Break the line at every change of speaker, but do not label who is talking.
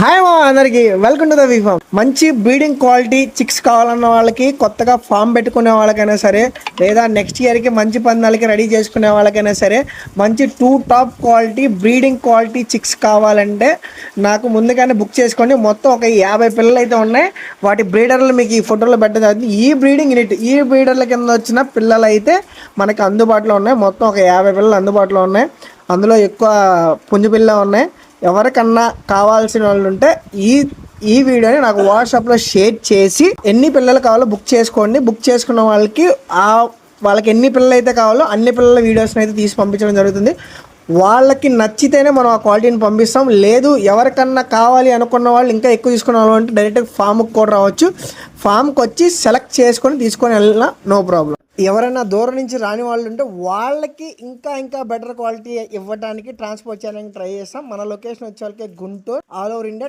Hi మా అందరికి. Welcome to the farm మంచి బ్రీడింగ్ క్వాలిటీ చిక్స్ కావాలన్న వాళ్ళకి కొత్తగా ఫామ్ పెట్టుకునే వాళ్ళకైనా సరే లేదా నెక్స్ట్ ఇయర్కి మంచి పందాలకి రెడీ చేసుకునే వాళ్ళకైనా సరే మంచి too top quality breeding quality chicks కావాలంటే నాకు ముందుగానే బుక్ చేసుకోండి. మొత్తం ఒక యాభై పిల్లలు అయితే ఉన్నాయి. వాటి బ్రీడర్లు మీకు ఈ ఫోటోలో పెట్టడం ఈ బ్రీడింగ్ యూనిట్ ఈ బ్రీడర్ల కింద వచ్చిన పిల్లలు అయితే మనకి అందుబాటులో ఉన్నాయి. మొత్తం ఒక యాభై పిల్లలు అందుబాటులో ఉన్నాయి. అందులో ఎక్కువ పుంజు పిల్ల ఉన్నాయి. ఎవరికన్నా కావాల్సిన వాళ్ళు ఉంటే ఈ ఈ వీడియోని నాకు వాట్సాప్లో షేర్ చేసి ఎన్ని పిల్లలు కావాలో బుక్ చేసుకోండి. బుక్ చేసుకున్న వాళ్ళకి ఆ వాళ్ళకి ఎన్ని పిల్లలు అయితే కావాలో అన్ని పిల్లల వీడియోస్ని అయితే తీసి పంపించడం జరుగుతుంది. వాళ్ళకి నచ్చితేనే మనం ఆ క్వాలిటీని పంపిస్తాం. లేదు ఎవరికన్నా కావాలి అనుకున్న వాళ్ళు ఇంకా ఎక్కువ తీసుకున్న వాళ్ళు అంటే డైరెక్ట్ ఫామ్కి కూడా రావచ్చు. ఫామ్కి వచ్చి సెలెక్ట్ చేసుకొని తీసుకొని వెళ్ళినా నో ప్రాబ్లం ఎవరైనా దూరం నుంచి రాని వాళ్ళు ఉంటే వాళ్ళకి ఇంకా ఇంకా బెటర్ క్వాలిటీ ఇవ్వడానికి ట్రాన్స్పోర్ట్ చేయడానికి ట్రై చేస్తాం. మన లొకేషన్ వచ్చే వాళ్ళకి గుంటూరు ఆల్ ఓవర్ ఇండియా